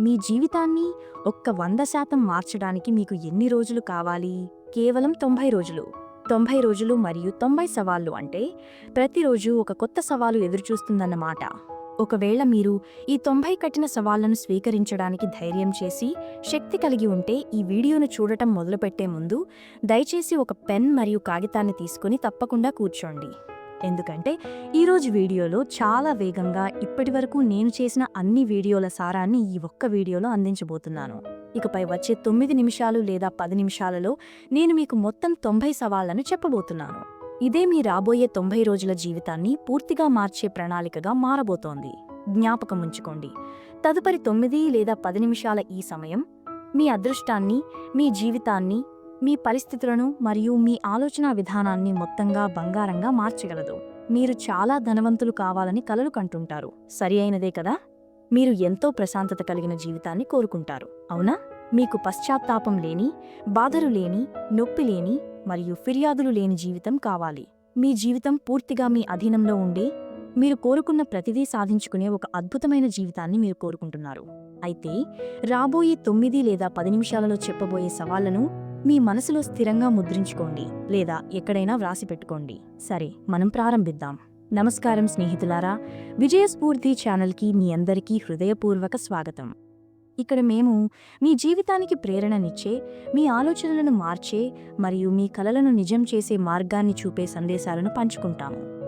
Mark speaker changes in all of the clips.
Speaker 1: మీ జీవితాన్ని ఒక్క వంద శాతం మార్చడానికి మీకు ఎన్ని రోజులు కావాలి? కేవలం తొంభై రోజులు. తొంభై రోజులు మరియు తొంభై సవాళ్ళు అంటే ప్రతిరోజు ఒక కొత్త సవాలు ఎదురుచూస్తుందన్నమాట. ఒకవేళ మీరు ఈ తొంభై కఠిన సవాళ్ళను స్వీకరించడానికి ధైర్యం చేసి శక్తి కలిగి ఉంటే ఈ వీడియోను చూడటం మొదలుపెట్టే ముందు దయచేసి ఒక పెన్ మరియు కాగితాన్ని తీసుకుని తప్పకుండా కూర్చోండి. ఎందుకంటే ఈరోజు వీడియోలో చాలా వేగంగా ఇప్పటివరకు నేను చేసిన అన్ని వీడియోల సారాన్ని ఈ ఒక్క వీడియోలో అందించబోతున్నాను. ఇకపై వచ్చే తొమ్మిది నిమిషాలు లేదా పది నిమిషాలలో నేను మీకు మొత్తం తొంభై సవాళ్ళను చెప్పబోతున్నాను. ఇదే మీ రాబోయే తొంభై రోజుల జీవితాన్ని పూర్తిగా మార్చే ప్రణాళికగా మారబోతోంది. జ్ఞాపకం ఉంచుకోండి. తదుపరి తొమ్మిది లేదా పది నిమిషాల ఈ సమయం మీ అదృష్టాన్ని మీ జీవితాన్ని మీ పరిస్థితులను మరియు మీ ఆలోచనా విధానాన్ని మొత్తంగా బంగారంగా మార్చగలదు. మీరు చాలా ధనవంతులు కావాలని కలలు కంటుంటారు. సరి అయినదే కదా? మీరు ఎంతో ప్రశాంతత కలిగిన జీవితాన్ని కోరుకుంటారు. అవునా? మీకు పశ్చాత్తాపం లేని బాధలు లేని నొప్పి లేని మరియు ఫిర్యాదులు లేని జీవితం కావాలి. మీ జీవితం పూర్తిగా మీ అధీనంలో ఉండే మీరు కోరుకున్న ప్రతిదీ సాధించుకునే ఒక అద్భుతమైన జీవితాన్ని మీరు కోరుకుంటున్నారు. అయితే రాబోయే తొమ్మిది లేదా పది నిమిషాలలో చెప్పబోయే సవాళ్ళను మీ మనసులో స్థిరంగా ముద్రించుకోండి లేదా ఎక్కడైనా వ్రాసి పెట్టుకోండి. సరే మనం ప్రారంభిద్దాం. నమస్కారం స్నేహితులారా విజయస్ఫూర్తి ఛానల్కి మీ అందరికీ హృదయపూర్వక స్వాగతం. ఇక్కడ మేము మీ జీవితానికి ప్రేరణనిచ్చే మీ ఆలోచనలను మార్చే మరియు మీ కలలను నిజం చేసే మార్గాన్ని చూపే సందేశాలను పంచుకుంటాము.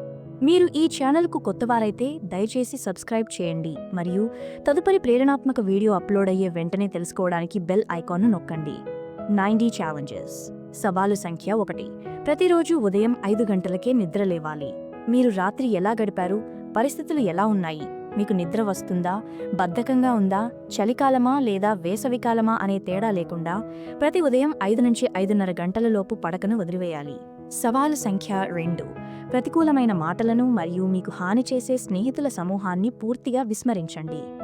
Speaker 1: మీరు ఈ ఛానల్కు కొత్తవారైతే దయచేసి సబ్స్క్రైబ్ చేయండి మరియు తదుపరి ప్రేరణాత్మక వీడియో అప్లోడ్ అయ్యే వెంటనే తెలుసుకోవడానికి బెల్ ఐకాన్ను నొక్కండి. నైంటీ ఛాలెంజెస్ సవాలు సంఖ్య ఒకటి. ప్రతిరోజు ఉదయం ఐదు గంటలకే నిద్ర లేవాలి. మీరు రాత్రి ఎలా గడిపారు? పరిస్థితులు ఎలా ఉన్నాయి? మీకు నిద్ర వస్తుందా? బద్ధకంగా ఉందా? చలికాలమా లేదా వేసవికాలమా అనే తేడా లేకుండా ప్రతి ఉదయం ఐదు నుంచి ఐదున్నర గంటలలోపు పడకను వదిలివేయాలి. సవాలు సంఖ్య రెండు. ప్రతికూలమైన మాటలను మరియు మీకు హాని చేసే స్నేహితుల సమూహాన్ని పూర్తిగా విస్మరించండి.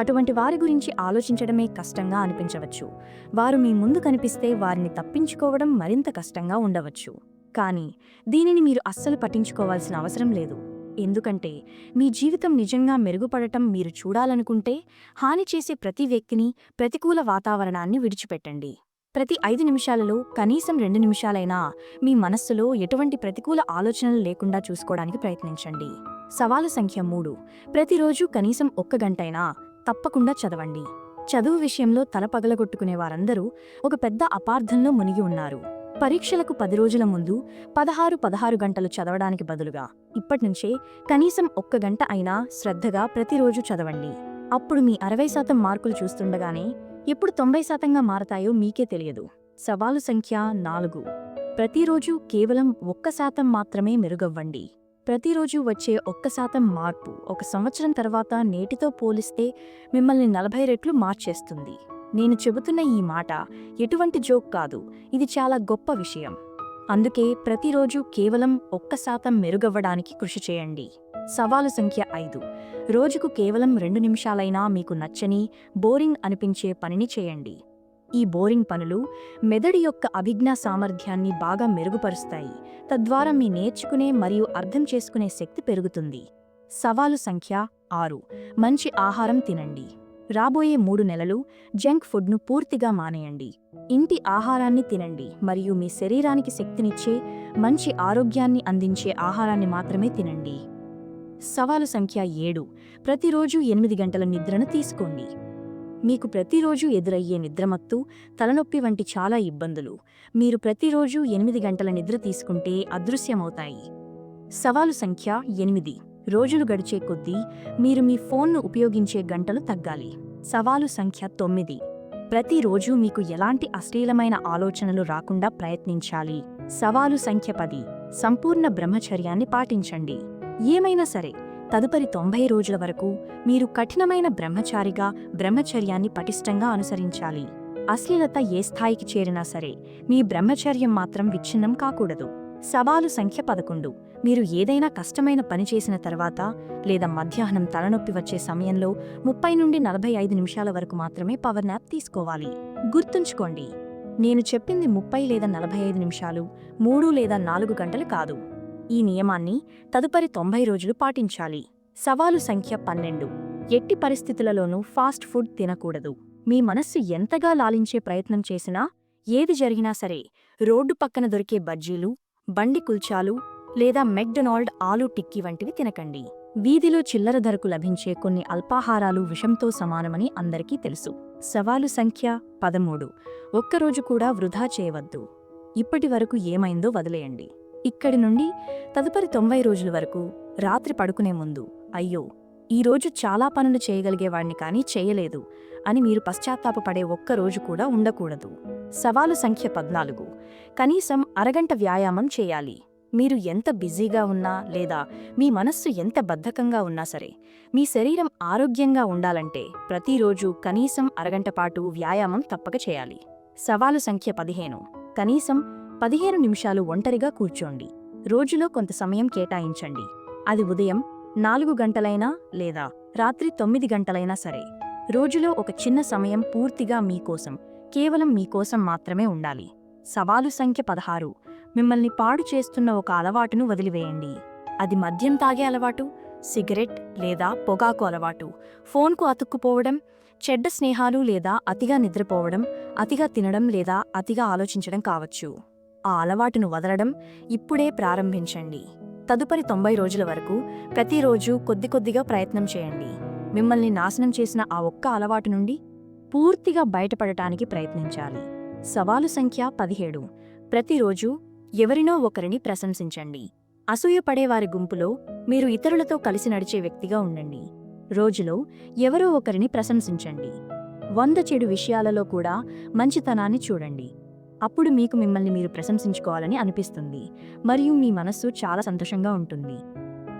Speaker 1: అటువంటి వారి గురించి ఆలోచించడమే కష్టంగా అనిపించవచ్చు. వారు మీ ముందు కనిపిస్తే వారిని తప్పించుకోవడం మరింత కష్టంగా ఉండవచ్చు. కానీ దీనిని మీరు అస్సలు పట్టించుకోవాల్సిన అవసరం లేదు. ఎందుకంటే మీ జీవితం నిజంగా మెరుగుపడటం మీరు చూడాలనుకుంటే హాని చేసే ప్రతి వ్యక్తిని ప్రతికూల వాతావరణాన్ని విడిచిపెట్టండి. ప్రతి ఐదు నిమిషాలలో కనీసం రెండు నిమిషాలైనా మీ మనస్సులో ఎటువంటి ప్రతికూల ఆలోచనలు లేకుండా చూసుకోవడానికి ప్రయత్నించండి. సవాలు సంఖ్య మూడు. ప్రతిరోజు కనీసం ఒక్క గంటైనా తప్పకుండా చదవండి. చదువు విషయంలో తల పగలగొట్టుకునే వారందరూ ఒక పెద్ద అపార్థంలో మునిగి ఉన్నారు. పరీక్షలకు పది రోజుల ముందు పదహారు పదహారు గంటలు చదవడానికి బదులుగా ఇప్పటినుంచే కనీసం ఒక్క గంట అయినా శ్రద్ధగా ప్రతిరోజు చదవండి. అప్పుడు మీ అరవై శాతం మార్కులు చూస్తుండగానే ఎప్పుడు తొంభై శాతంగా మారతాయో మీకే తెలియదు. సవాలు సంఖ్య నాలుగు. ప్రతిరోజు కేవలం ఒక్క శాతం మాత్రమే మెరుగవ్వండి. ప్రతిరోజు వచ్చే ఒక్క శాతం మార్పు ఒక సంవత్సరం తర్వాత నేటితో పోలిస్తే మిమ్మల్ని నలభై రెట్లు మార్చేస్తుంది. నేను చెబుతున్న ఈ మాట ఎటువంటి జోక్ కాదు ఇది చాలా గొప్ప విషయం. అందుకే ప్రతిరోజు కేవలం ఒక్క శాతం మెరుగవ్వడానికి కృషి చేయండి. సవాలు సంఖ్య ఐదు. రోజుకు కేవలం రెండు నిమిషాలైనా మీకు నచ్చని బోరింగ్ అనిపించే పనిని చేయండి. ఈ బోరింగ్ పనులు మెదడు యొక్క అభిజ్ఞా సామర్థ్యాన్ని బాగా మెరుగుపరుస్తాయి. తద్వారా మీ నేర్చుకునే మరియు అర్థం చేసుకునే శక్తి పెరుగుతుంది. సవాలు సంఖ్య ఆరు. మంచి ఆహారం తినండి. రాబోయే మూడు నెలలు జంక్ ఫుడ్ను పూర్తిగా మానేయండి. ఇంటి ఆహారాన్ని తినండి మరియు మీ శరీరానికి శక్తినిచ్చే మంచి ఆరోగ్యాన్ని అందించే ఆహారాన్ని మాత్రమే తినండి. సవాలు సంఖ్య ఏడు. ప్రతిరోజు ఎనిమిది గంటల నిద్రను తీసుకోండి. మీకు ప్రతిరోజు ఎదురయ్యే నిద్రమత్తు తలనొప్పి వంటి చాలా ఇబ్బందులు. మీరు ప్రతిరోజు ఎనిమిది గంటల నిద్ర తీసుకుంటే అదృశ్యమవుతాయి. సవాలు సంఖ్య ఎనిమిది. రోజులు గడిచే కొద్దీ మీరు మీ ఫోన్ను ఉపయోగించే గంటలు తగ్గాలి. సవాలు సంఖ్య తొమ్మిది. ప్రతిరోజు మీకు ఎలాంటి అశ్లీలమైన ఆలోచనలు రాకుండా ప్రయత్నించాలి. సవాలు సంఖ్య పది. సంపూర్ణ బ్రహ్మచర్యాన్ని పాటించండి. ఏమైనా సరే తదుపరి తొంభై రోజుల వరకు మీరు కఠినమైన బ్రహ్మచారిగా బ్రహ్మచర్యాన్ని పటిష్టంగా అనుసరించాలి. అశ్లీలత ఏ స్థాయికి చేరినా సరే మీ బ్రహ్మచర్యం మాత్రం విచ్ఛిన్నం కాకూడదు. సవాలు సంఖ్య పదకొండు. మీరు ఏదైనా కష్టమైన పని చేసిన తర్వాత లేదా మధ్యాహ్నం తలనొప్పి వచ్చే సమయంలో ముప్పై నుండి నలభై ఐదు నిమిషాల వరకు మాత్రమే పవర్ నాప్ తీసుకోవాలి. గుర్తుంచుకోండి. నేను చెప్పింది ముప్పై లేదా నలభై ఐదు నిమిషాలు మూడు లేదా నాలుగు గంటలు కాదు. ఈ నియమాన్ని తదుపరి తొంభై రోజులు పాటించాలి. సవాలు సంఖ్య పన్నెండు. ఎట్టి పరిస్థితులలోనూ ఫాస్ట్ ఫుడ్ తినకూడదు. మీ మనస్సు ఎంతగా లాలించే ప్రయత్నం చేసినా ఏది జరిగినా సరే రోడ్డు పక్కన దొరికే బజ్జీలు బండి కుల్చాలు లేదా మెక్డొనాల్డ్ ఆలు టిక్కీ వంటివి తినకండి. వీధిలో చిల్లర ధరకు లభించే కొన్ని అల్పాహారాలు విషంతో సమానమని అందరికీ తెలుసు. సవాలు సంఖ్య పదమూడు. ఒక్కరోజు కూడా వృధా చేయవద్దు. ఇప్పటి వరకు ఏమైందో వదిలేయండి. ఇక్కడి నుండి తదుపరి తొంభై రోజుల వరకు రాత్రి పడుకునే ముందు అయ్యో ఈరోజు చాలా పనులు చేయగలిగేవాణ్ణి కానీ చేయలేదు అని మీరు పశ్చాత్తాపపడే ఒక్క రోజు కూడా ఉండకూడదు. సవాలు సంఖ్య పద్నాలుగు. కనీసం అరగంట వ్యాయామం చేయాలి. మీరు ఎంత బిజీగా ఉన్నా లేదా మీ మనస్సు ఎంత బద్ధకంగా ఉన్నా సరే మీ శరీరం ఆరోగ్యంగా ఉండాలంటే ప్రతిరోజు కనీసం అరగంట పాటు వ్యాయామం తప్పక చేయాలి. సవాలు సంఖ్య పదిహేను. కనీసం పదిహేను నిమిషాలు ఒంటరిగా కూర్చోండి. రోజులో కొంత సమయం కేటాయించండి. అది ఉదయం నాలుగు గంటలైనా లేదా రాత్రి తొమ్మిది గంటలైనా సరే. రోజులో ఒక చిన్న సమయం పూర్తిగా మీకోసం కేవలం మీకోసం మాత్రమే ఉండాలి. సవాలు సంఖ్య పదహారు. మిమ్మల్ని పాడు చేస్తున్న ఒక అలవాటును వదిలివేయండి. అది మద్యం తాగే అలవాటు సిగరెట్ లేదా పొగాకు అలవాటు ఫోన్కు అతుక్కుపోవడం చెడ్డ స్నేహాలు లేదా అతిగా నిద్రపోవడం అతిగా తినడం లేదా అతిగా ఆలోచించడం కావచ్చు. ఆ అలవాటును వదలడం ఇప్పుడే ప్రారంభించండి. తదుపరి తొంభై రోజుల వరకు ప్రతిరోజు కొద్ది కొద్దిగా ప్రయత్నం చేయండి. మిమ్మల్ని నాశనం చేసిన ఆ ఒక్క అలవాటు నుండి పూర్తిగా బయటపడటానికి ప్రయత్నించాలి. సవాలు సంఖ్య పదిహేడు. ప్రతిరోజు ఎవరినో ఒకరిని ప్రశంసించండి. అసూయపడేవారి గుంపులో మీరు ఇతరులతో కలిసి నడిచే వ్యక్తిగా ఉండండి. రోజులో ఎవరో ఒకరిని ప్రశంసించండి. వంద చెడు విషయాలలో కూడా మంచితనాన్ని చూడండి. అప్పుడు మీకు మిమ్మల్ని మీరు ప్రశంసించుకోవాలని అనిపిస్తుంది. మరియు మీ మనస్సు చాలా సంతోషంగా ఉంటుంది.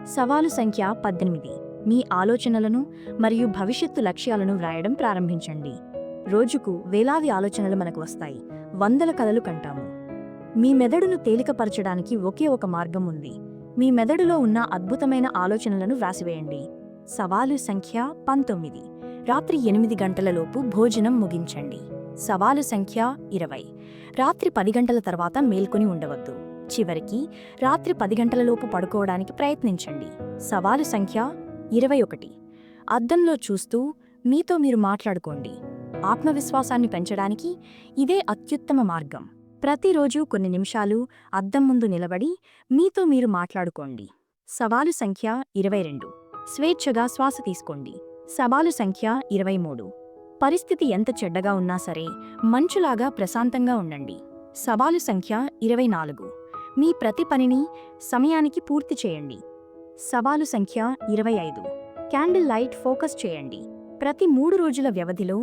Speaker 1: సవాలు సంఖ్య పద్దెనిమిది. మీ ఆలోచనలను మరియు భవిష్యత్తు లక్ష్యాలను వ్రాయడం ప్రారంభించండి. రోజుకు వేలాది ఆలోచనలు మనకు వస్తాయి. వందల కలలు కంటాము. మీ మెదడును తేలికపరచడానికి ఒకే ఒక మార్గం ఉంది. మీ మెదడులో ఉన్న అద్భుతమైన ఆలోచనలను వ్రాసివేయండి. సవాలు సంఖ్య పంతొమ్మిది. రాత్రి ఎనిమిది గంటలలోపు భోజనం ముగించండి. సవాలు సంఖ్య ఇరవై. రాత్రి పది గంటల తర్వాత మేల్కొని ఉండవద్దు. చివరికి రాత్రి పది గంటలలోపు పడుకోవడానికి ప్రయత్నించండి. సవాలు సంఖ్య ఇరవై ఒకటి. అద్దంలో చూస్తూ మీతో మీరు మాట్లాడుకోండి. ఆత్మవిశ్వాసాన్ని పెంచడానికి ఇదే అత్యుత్తమ మార్గం. ప్రతిరోజు కొన్ని నిమిషాలు అద్దం ముందు నిలబడి మీతో మీరు మాట్లాడుకోండి. సవాలు సంఖ్య ఇరవై రెండు. స్వేచ్ఛగా శ్వాస తీసుకోండి. సవాలు సంఖ్య ఇరవై మూడు. పరిస్థితి ఎంత చెడ్డగా ఉన్నా సరే మంచులాగా ప్రశాంతంగా ఉండండి. సవాలు సంఖ్య ఇరవై నాలుగు మీ ప్రతి పనిని సమయానికి పూర్తి చేయండి. సవాలు సంఖ్య ఇరవై ఐదు క్యాండిల్ లైట్ ఫోకస్ చేయండి. ప్రతి మూడు రోజుల వ్యవధిలో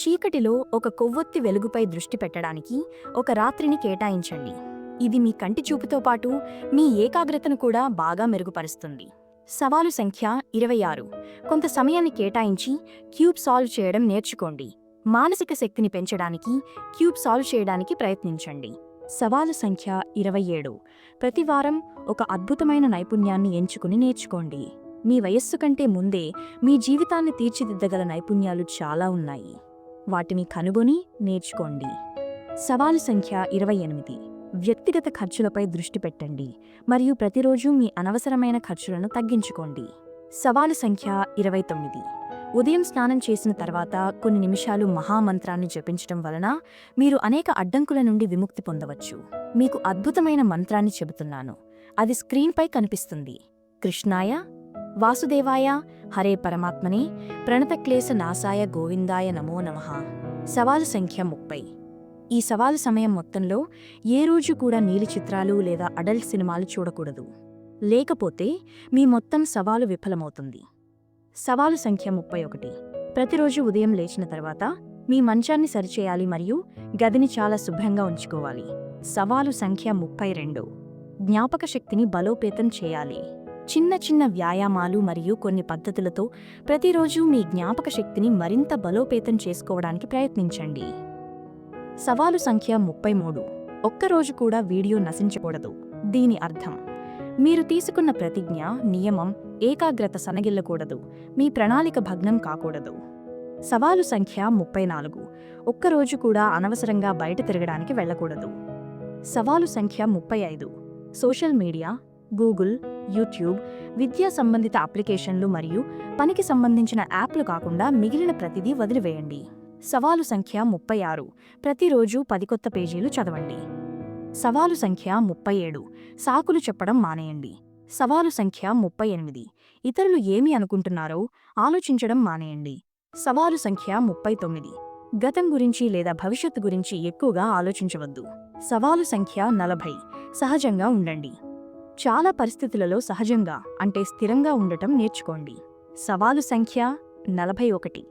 Speaker 1: చీకటిలో ఒక కొవ్వొత్తి వెలుగుపై దృష్టి పెట్టడానికి ఒక రాత్రిని కేటాయించండి. ఇది మీ కంటి చూపుతో పాటు మీ ఏకాగ్రతను కూడా బాగా మెరుగుపరుస్తుంది. సవాలు సంఖ్య ఇరవై ఆరు. కొంత సమయాన్ని కేటాయించి క్యూబ్ సాల్వ్ చేయడం నేర్చుకోండి. మానసిక శక్తిని పెంచడానికి క్యూబ్ సాల్వ్ చేయడానికి ప్రయత్నించండి. సవాలు సంఖ్య ఇరవై ఏడు. ప్రతి వారం ఒక అద్భుతమైన నైపుణ్యాన్ని ఎంచుకుని నేర్చుకోండి. మీ వయస్సు కంటే ముందే మీ జీవితాన్ని తీర్చిదిద్దగల నైపుణ్యాలు చాలా ఉన్నాయి. వాటిని కనుగొని నేర్చుకోండి. సవాలు సంఖ్య ఇరవై ఎనిమిది. వ్యక్తిగత ఖర్చులపై దృష్టి పెట్టండి మరియు ప్రతిరోజు మీ అనవసరమైన ఖర్చులను తగ్గించుకోండి. సవాలు సంఖ్య ఇరవై తొమ్మిది. ఉదయం స్నానం చేసిన తర్వాత కొన్ని నిమిషాలు మహామంత్రాన్ని జపించడం వలన మీరు అనేక అడ్డంకుల నుండి విముక్తి పొందవచ్చు. మీకు అద్భుతమైన మంత్రాన్ని చెబుతున్నాను. అది స్క్రీన్పై కనిపిస్తుంది. కృష్ణాయ వాసుదేవాయ హరే పరమాత్మనే ప్రణతక్లేశ నాసాయ గోవిందాయ నమో నమ. సవాలు సంఖ్య ముప్పై. ఈ సవాలు సమయం మొత్తంలో ఏ రోజు కూడా నీలి చిత్రాలు లేదా అడల్ట్ సినిమాలు చూడకూడదు. లేకపోతే మీ మొత్తం సవాలు విఫలమవుతుంది. సవాలు సంఖ్య ముప్పై ఒకటి. ప్రతిరోజు ఉదయం లేచిన తర్వాత మీ మంచాన్ని సరిచేయాలి మరియు గదిని చాలా శుభ్రంగా ఉంచుకోవాలి. సవాలు సంఖ్య ముప్పై రెండు. జ్ఞాపక శక్తిని బలోపేతం చేయాలి. చిన్న చిన్న వ్యాయామాలు మరియు కొన్ని పద్ధతులతో ప్రతిరోజు మీ జ్ఞాపక శక్తిని మరింత బలోపేతం చేసుకోవడానికి ప్రయత్నించండి. సవాలు సంఖ్య ముప్పై మూడు ఒక్కరోజు కూడా వీడియో నశించకూడదు. దీని అర్థం మీరు తీసుకున్న ప్రతిజ్ఞ నియమం ఏకాగ్రత సనగిల్లకూడదు. మీ ప్రణాళిక భగ్నం కాకూడదు. సవాలు సంఖ్య ముప్పై నాలుగు ఒక్కరోజు కూడా అనవసరంగా బయట తిరగడానికి వెళ్ళకూడదు. సవాలు సంఖ్య ముప్పై ఐదు సోషల్ మీడియా గూగుల్ యూట్యూబ్ విద్యా సంబంధిత అప్లికేషన్లు మరియు పనికి సంబంధించిన యాప్లు కాకుండా మిగిలిన ప్రతిదీ వదిలివేయండి. సవాలు సంఖ్య ముప్పై ఆరు. ప్రతిరోజు పది కొత్త పేజీలు చదవండి. సవాలు సంఖ్య ముప్పై ఏడు. సాకులు చెప్పడం మానేయండి. సవాలు సంఖ్య ముప్పై ఎనిమిది. ఇతరులు ఏమి అనుకుంటున్నారో ఆలోచించడం మానేయండి. సవాలు సంఖ్య ముప్పై తొమ్మిది. గతం గురించి లేదా భవిష్యత్తు గురించి ఎక్కువగా ఆలోచించవద్దు. సవాలు సంఖ్య నలభై. సహజంగా ఉండండి. చాలా పరిస్థితులలో సహజంగా అంటే స్థిరంగా ఉండటం నేర్చుకోండి. సవాలు సంఖ్య నలభై ఒకటి.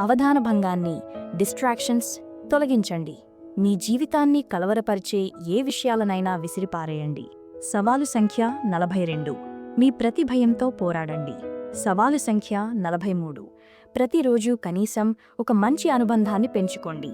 Speaker 1: అవధాన భంగాన్ని డిస్ట్రాక్షన్స్ తొలగించండి. మీ జీవితాన్ని కలవరపరిచే ఏ విషయాలనైనా విసిరిపారేయండి సవాలు సంఖ్య నలభై రెండు. మీ ప్రతి భయంతో పోరాడండి. సవాలు సంఖ్య నలభై మూడు. ప్రతిరోజు కనీసం ఒక మంచి అనుబంధాన్ని పెంచుకోండి.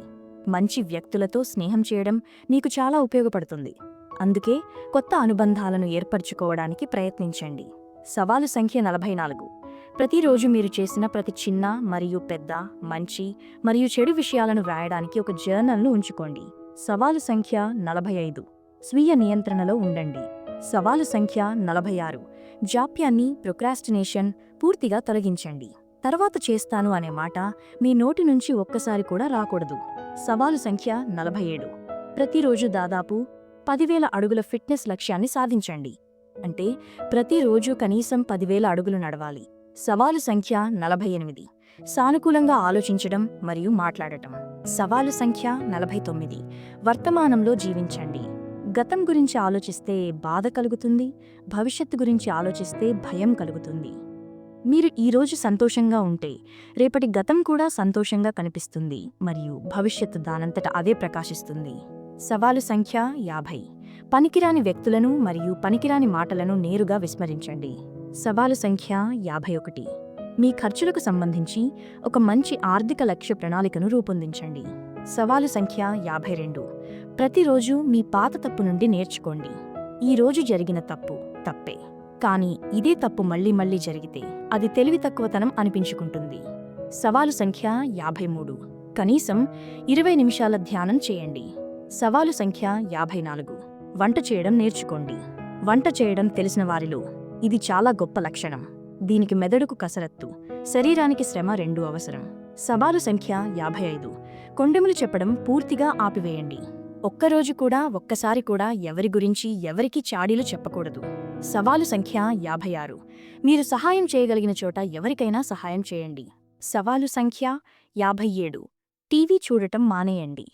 Speaker 1: మంచి వ్యక్తులతో స్నేహం చేయడం మీకు చాలా ఉపయోగపడుతుంది. అందుకే కొత్త అనుబంధాలను ఏర్పరచుకోవడానికి ప్రయత్నించండి. సవాలు సంఖ్య నలభై నాలుగు. ప్రతిరోజు మీరు చేసిన ప్రతి చిన్న మరియు పెద్ద మంచి మరియు చెడు విషయాలను వ్రాయడానికి ఒక జర్నల్ను ఉంచుకోండి. సవాలు సంఖ్య నలభై ఐదు స్వీయ నియంత్రణలో ఉండండి. సవాలు సంఖ్య నలభై ఆరు జాప్యాన్ని ప్రొక్రాస్టినేషన్ పూర్తిగా తొలగించండి. తర్వాత చేస్తాను అనే మాట మీ నోటి నుంచి ఒక్కసారి కూడా రాకూడదు. సవాలు సంఖ్య నలభై ఏడు ప్రతిరోజు దాదాపు పదివేల అడుగుల ఫిట్నెస్ లక్ష్యాన్ని సాధించండి. అంటే ప్రతిరోజు కనీసం పదివేల అడుగులు నడవాలి. సవాలు సంఖ్య నలభై ఎనిమిది. సానుకూలంగా ఆలోచించడం మరియు మాట్లాడటం. సవాలు సంఖ్య నలభై తొమ్మిది. వర్తమానంలో జీవించండి. గతం గురించి ఆలోచిస్తే బాధ కలుగుతుంది. భవిష్యత్తు గురించి ఆలోచిస్తే భయం కలుగుతుంది. మీరు ఈరోజు సంతోషంగా ఉంటే రేపటి గతం కూడా సంతోషంగా కనిపిస్తుంది మరియు భవిష్యత్తు దానంతట అదే ప్రకాశిస్తుంది. సవాలు సంఖ్య యాభై. పనికిరాని వ్యక్తులను మరియు పనికిరాని మాటలను నేరుగా విస్మరించండి. సవాలు సంఖ్య యాభై ఒకటి. మీ ఖర్చులకు సంబంధించి ఒక మంచి ఆర్థిక లక్ష్య ప్రణాళికను రూపొందించండి. సవాలు సంఖ్య యాభై రెండు. ప్రతిరోజు మీ పాత తప్పు నుండి నేర్చుకోండి. ఈ రోజు జరిగిన తప్పు తప్పే. కానీ ఇదే తప్పు మళ్ళీ మళ్ళీ జరిగితే అది తెలివి తక్కువతనం అనిపించుకుంటుంది. సవాలు సంఖ్య యాభై మూడు. కనీసం ఇరవై నిమిషాల ధ్యానం చేయండి. సవాలు సంఖ్య యాభై నాలుగు. వంట చేయడం నేర్చుకోండి. వంట చేయడం తెలిసిన వారిలో ఇది చాలా గొప్ప లక్షణం. దీనికి మెదడుకు కసరత్తు శరీరానికి శ్రమ రెండూ అవసరం. సవాలు సంఖ్య యాభై ఐదు కొండెములు చెప్పడం పూర్తిగా ఆపివేయండి. ఒక్కరోజు కూడా ఒక్కసారి కూడా ఎవరి గురించి ఎవరికి చాడీలు చెప్పకూడదు. సవాలు సంఖ్య యాభై ఆరు మీరు సహాయం చేయగలిగిన చోట ఎవరికైనా సహాయం చేయండి. సవాలు సంఖ్య యాభై ఏడు టీవీ చూడటం మానేయండి.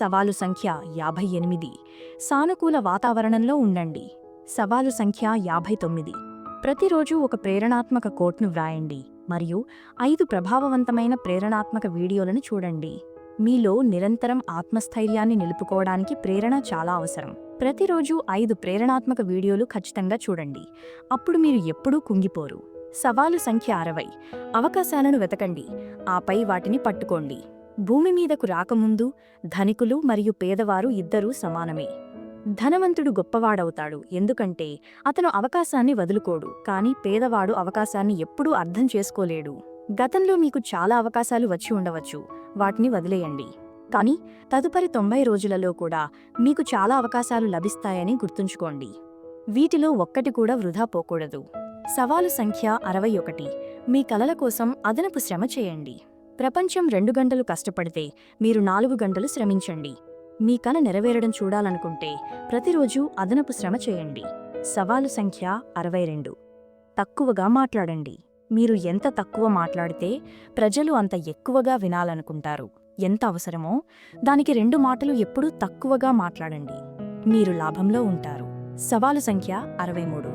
Speaker 1: సవాలు సంఖ్య యాభై ఎనిమిది సానుకూల వాతావరణంలో ఉండండి. సవాలు సంఖ్య యాభై తొమ్మిది. ప్రతిరోజు ఒక ప్రేరణాత్మక కోట్ను వ్రాయండి మరియు ఐదు ప్రభావవంతమైన ప్రేరణాత్మక వీడియోలను చూడండి. మీలో నిరంతరం ఆత్మస్థైర్యాన్ని నిలుపుకోవడానికి ప్రేరణ చాలా అవసరం. ప్రతిరోజు ఐదు ప్రేరణాత్మక వీడియోలు ఖచ్చితంగా చూడండి. అప్పుడు మీరు ఎప్పుడూ కుంగిపోరు. సవాలు సంఖ్య అరవై. అవకాశాలను వెతకండి. ఆపై వాటిని పట్టుకోండి. భూమి మీదకు రాకముందు ధనికులు మరియు పేదవారు ఇద్దరూ సమానమే. ధనవంతుడు గొప్పవాడవుతాడు. ఎందుకంటే అతను అవకాశాన్ని వదులుకోడు. కానీ పేదవాడు అవకాశాన్ని ఎప్పుడూ అర్థం చేసుకోలేడు. గతంలో మీకు చాలా అవకాశాలు వచ్చి ఉండవచ్చు. వాటిని వదిలేయండి. కానీ తదుపరి తొంభై రోజులలో కూడా మీకు చాలా అవకాశాలు లభిస్తాయని గుర్తుంచుకోండి. వీటిలో ఒక్కటి కూడా వృధా పోకూడదు. సవాలు సంఖ్య అరవై ఒకటి. మీ కలల కోసం అదనపు శ్రమ చేయండి. ప్రపంచం రెండు గంటలు కష్టపడితే మీరు నాలుగు గంటలు శ్రమించండి. మీ కళ నెరవేరడం చూడాలనుకుంటే ప్రతిరోజు అదనపు శ్రమ చేయండి. సవాలు సంఖ్య అరవై రెండు. తక్కువగా మాట్లాడండి. మీరు ఎంత తక్కువ మాట్లాడితే ప్రజలు అంత ఎక్కువగా వినాలనుకుంటారు. ఎంత అవసరమో దానికి రెండు మాటలు ఎప్పుడూ తక్కువగా మాట్లాడండి. మీరు లాభంలో ఉంటారు. సవాలు సంఖ్య అరవై మూడు.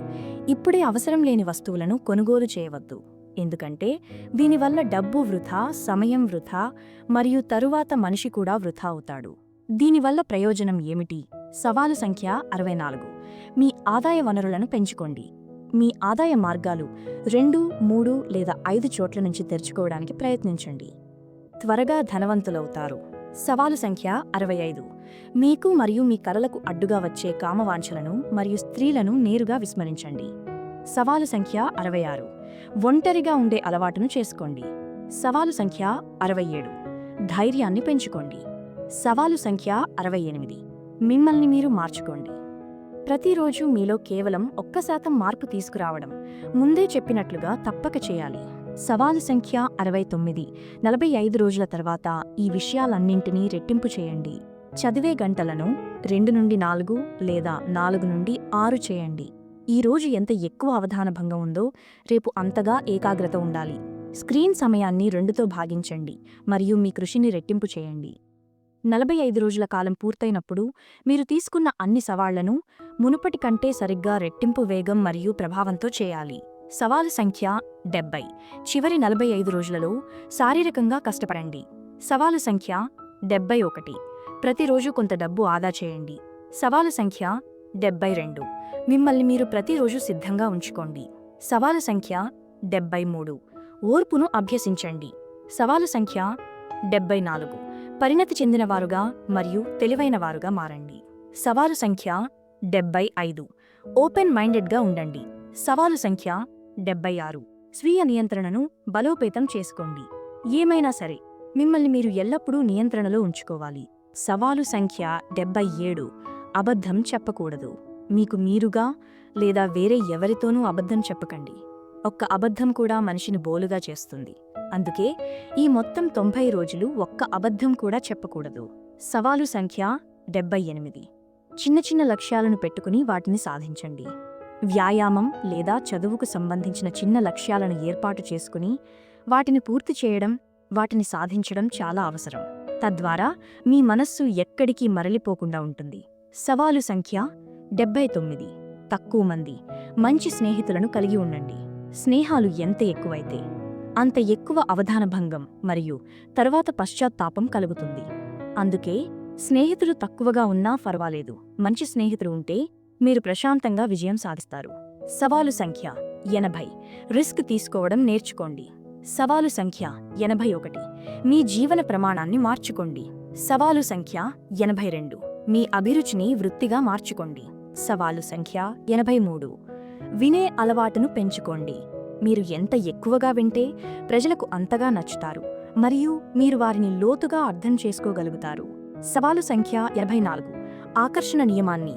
Speaker 1: ఇప్పుడే అవసరం లేని వస్తువులను కొనుగోలు చేయవద్దు. ఎందుకంటే దీనివల్ల డబ్బు వృధా సమయం వృధా మరియు తరువాత మనిషి కూడా వృధా అవుతాడు. దీనివల్ల ప్రయోజనం ఏమిటి? సవాలు సంఖ్య అరవై నాలుగు మీ ఆదాయ వనరులను పెంచుకోండి. మీ ఆదాయ మార్గాలు రెండు మూడు లేదా ఐదు చోట్ల నుంచి తెరుచుకోవడానికి ప్రయత్నించండి. త్వరగా ధనవంతులవుతారు. సవాలు సంఖ్య అరవై ఐదు మీకు మరియు మీ కలలకు అడ్డుగా వచ్చే కామవాంఛలను మరియు స్త్రీలను నేరుగా విస్మరించండి. సవాలు సంఖ్య అరవై ఆరు ఒంటరిగా ఉండే అలవాటును చేసుకోండి. సవాలు సంఖ్య అరవై ఏడు ధైర్యాన్ని పెంచుకోండి. సవాలు సంఖ్య అరవై ఎనిమిది. మిమ్మల్ని మీరు మార్చుకోండి. ప్రతిరోజు మీలో కేవలం ఒక్క శాతం మార్పు తీసుకురావడం. ముందే చెప్పినట్లుగా తప్పక చేయాలి. సవాలు సంఖ్య అరవై తొమ్మిది. నలభై ఐదు రోజుల తర్వాత ఈ విషయాలన్నింటినీ రెట్టింపు చేయండి. చదివే గంటలను రెండు నుండి నాలుగు లేదా నాలుగు నుండి ఆరు చేయండి. ఈ రోజు ఎంత ఎక్కువ అవధాన భంగం ఉందో రేపు అంతగా ఏకాగ్రత ఉండాలి. స్క్రీన్ సమయాన్ని రెండుతో భాగించండి. మరియు మీ కృషిని రెట్టింపు చేయండి. నలభై ఐదు రోజుల కాలం పూర్తయినప్పుడు మీరు తీసుకున్న అన్ని సవాళ్ళను మునుపటి కంటే సరిగ్గా రెట్టింపు వేగం మరియు ప్రభావంతో చేయాలి. సవాలు సంఖ్య డెబ్బై. చివరి నలభై ఐదు రోజులలో శారీరకంగా కష్టపడండి. సవాలు సంఖ్య డెబ్బై ఒకటి. ప్రతిరోజు కొంత డబ్బు ఆదా చేయండి. సవాలు సంఖ్య డెబ్బై రెండు. మిమ్మల్ని మీరు ప్రతిరోజు సిద్ధంగా ఉంచుకోండి. సవాలు సంఖ్య డెబ్బై మూడు. ఓర్పును అభ్యసించండి. సవాలు సంఖ్య డెబ్బై నాలుగు. పరిణతి చెందినవారుగా మరియు తెలివైనవారుగా మారండి. సవాలు సంఖ్య డెబ్బై ఐదు. ఓపెన్ మైండెడ్గా ఉండండి. సవాలు సంఖ్య డెబ్బై ఆరు. స్వీయ నియంత్రణను బలోపేతం చేసుకోండి. ఏమైనా సరే మిమ్మల్ని మీరు ఎల్లప్పుడూ నియంత్రణలో ఉంచుకోవాలి. సవాలు సంఖ్య డెబ్బై ఏడు. అబద్ధం చెప్పకూడదు. మీకు మీరుగా లేదా వేరే ఎవరితోనూ అబద్ధం చెప్పకండి. ఒక్క అబద్ధం కూడా మనిషిని బోలుగా చేస్తుంది. అందుకే ఈ మొత్తం తొంభై రోజులు ఒక్క అబద్ధం కూడా చెప్పకూడదు. సవాలు సంఖ్య డెబ్బై ఎనిమిది. చిన్న చిన్న లక్ష్యాలను పెట్టుకుని వాటిని సాధించండి. వ్యాయామం లేదా చదువుకు సంబంధించిన చిన్న లక్ష్యాలను ఏర్పాటు చేసుకుని వాటిని పూర్తి చేయడం వాటిని సాధించడం చాలా అవసరం. తద్వారా మీ మనస్సు ఎక్కడికి మరలిపోకుండా ఉంటుంది. సవాలు సంఖ్య డెబ్బై తొమ్మిది. తక్కువ మంది మంచి స్నేహితులను కలిగి ఉండండి. స్నేహాలు ఎంత ఎక్కువైతే అంత ఎక్కువ అవధాన భంగం మరియు తరువాత పశ్చాత్తాపం కలుగుతుంది. అందుకే స్నేహితులు తక్కువగా ఉన్నా పర్వాలేదు మంచి స్నేహితులు ఉంటే మీరు ప్రశాంతంగా విజయం సాధిస్తారు. సవాలు సంఖ్య ఎనభై. రిస్క్ తీసుకోవడం నేర్చుకోండి. సవాలు సంఖ్య ఎనభై ఒకటి. మీ జీవన ప్రమాణాన్ని మార్చుకోండి. సవాలు సంఖ్య ఎనభై రెండు. మీ అభిరుచిని వృత్తిగా మార్చుకోండి. సవాలు సంఖ్య ఎనభై మూడు. వినే అలవాటును పెంచుకోండి. మీరు ఎంత ఎక్కువగా వింటే ప్రజలకు అంతగా నచ్చుతారు. మరియు మీరు వారిని లోతుగా అర్థం చేసుకోగలుగుతారు. సవాలు సంఖ్య ఎనభై నాలుగు. ఆకర్షణ నియమాన్ని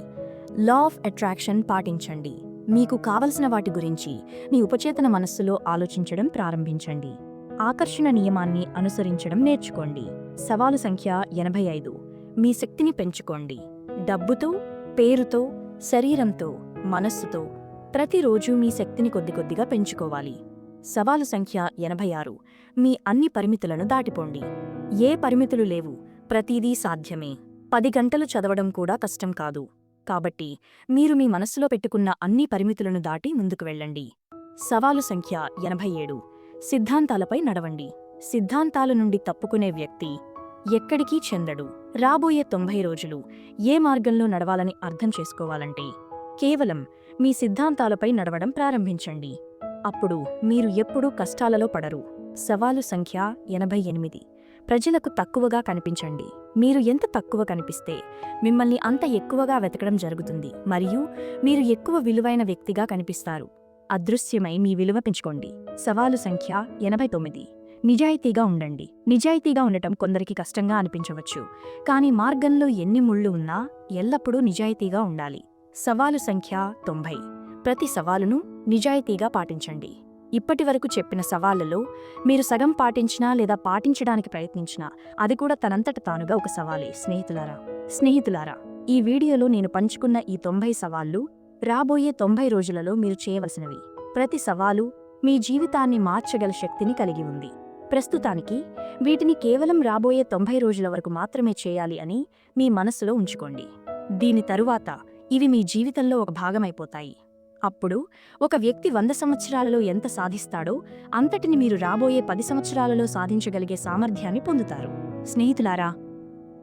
Speaker 1: లా ఆఫ్ అట్రాక్షన్ పాటించండి. మీకు కావలసిన వాటి గురించి మీ ఉపచేతన మనస్సులో ఆలోచించడం ప్రారంభించండి. ఆకర్షణ నియమాన్ని అనుసరించడం నేర్చుకోండి. సవాలు సంఖ్య ఎనభై ఐదు. మీ శక్తిని పెంచుకోండి. డబ్బుతో పేరుతో శరీరంతో మనస్సుతో ప్రతిరోజు మీ శక్తిని కొద్ది కొద్దిగా పెంచుకోవాలి. సవాలు సంఖ్య ఎనభై ఆరు. మీ అన్ని పరిమితులను దాటిపోండి. ఏ పరిమితులు లేవు. ప్రతిదీ సాధ్యమే. పది గంటలు చదవడం కూడా కష్టం కాదు. కాబట్టి మీరు మీ మనస్సులో పెట్టుకున్న అన్ని పరిమితులను దాటి ముందుకు వెళ్ళండి. సవాలు సంఖ్య ఎనభై ఏడు. సిద్ధాంతాలపై నడవండి. సిద్ధాంతాల నుండి తప్పుకునే వ్యక్తి ఎక్కడికీ చెందడు. రాబోయే తొంభై రోజులు ఏ మార్గంలో నడవాలని అర్థం చేసుకోవాలంటే కేవలం మీ సిద్ధాంతాలపై నడవడం ప్రారంభించండి. అప్పుడు మీరు ఎప్పుడూ కష్టాలలో పడరు. సవాలు సంఖ్య ఎనభై ఎనిమిది. ప్రజలకు తక్కువగా కనిపించండి. మీరు ఎంత తక్కువ కనిపిస్తే మిమ్మల్ని అంత ఎక్కువగా వెతకడం జరుగుతుంది. మరియు మీరు ఎక్కువ విలువైన వ్యక్తిగా కనిపిస్తారు. అదృశ్యమై మీ విలువ పెంచుకోండి. సవాలు సంఖ్య ఎనభై తొమ్మిది. నిజాయితీగా ఉండండి. నిజాయితీగా ఉండటం కొందరికి కష్టంగా అనిపించవచ్చు. కానీ మార్గంలో ఎన్ని ముళ్ళు ఉన్నా ఎల్లప్పుడూ నిజాయితీగా ఉండాలి. సవాలు సంఖ్య తొంభై. ప్రతి సవాలును నిజాయితీగా పాటించండి. ఇప్పటివరకు చెప్పిన సవాళ్ళలో మీరు సగం పాటించినా లేదా పాటించడానికి ప్రయత్నించినా అది కూడా తనంతట తానుగా ఒక సవాలే. స్నేహితులారా స్నేహితులారా ఈ వీడియోలో నేను పంచుకున్న ఈ తొంభై సవాళ్ళు రాబోయే తొంభై రోజులలో మీరు చేయవలసినవి. ప్రతి సవాలు మీ జీవితాన్ని మార్చగల శక్తిని కలిగి ఉంది. ప్రస్తుతానికి వీటిని కేవలం రాబోయే తొంభై రోజుల వరకు మాత్రమే చేయాలి అని మీ మనస్సులో ఉంచుకోండి. దీని తరువాత ఇవి మీ జీవితంలో ఒక భాగమైపోతాయి. అప్పుడు ఒక వ్యక్తి వంద సంవత్సరాలలో ఎంత సాధిస్తాడో అంతటిని మీరు రాబోయే పది సంవత్సరాలలో సాధించగలిగే సామర్థ్యాన్ని పొందుతారు. స్నేహితులారా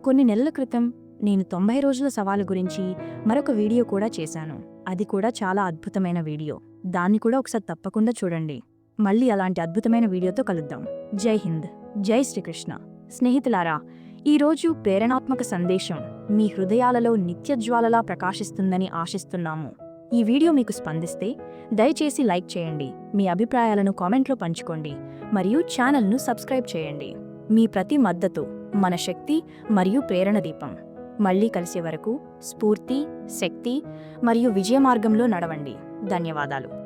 Speaker 1: కొన్ని నెలల క్రితం నేను తొంభై రోజుల సవాలు గురించి మరొక వీడియో కూడా చేశాను. అది కూడా చాలా అద్భుతమైన వీడియో. దాన్ని కూడా ఒకసారి తప్పకుండా చూడండి. మళ్ళీ అలాంటి అద్భుతమైన వీడియోతో కలుద్దాం. జై హింద్. జై శ్రీకృష్ణ. స్నేహితులారా ఈరోజు ప్రేరణాత్మక సందేశం మీ హృదయాలలో నిత్యజ్వాలలా ప్రకాశిస్తుందని ఆశిస్తున్నాము. ఈ వీడియో మీకు స్పందిస్తే దయచేసి లైక్ చేయండి మీ అభిప్రాయాలను కామెంట్లో పంచుకోండి మరియు ఛానల్ను సబ్స్క్రైబ్ చేయండి. మీ ప్రతి మద్దతు మన శక్తి మరియు ప్రేరణ దీపం. మళ్ళీ కలిసే వరకు స్ఫూర్తి శక్తి మరియు విజయ మార్గంలో నడవండి. ధన్యవాదాలు.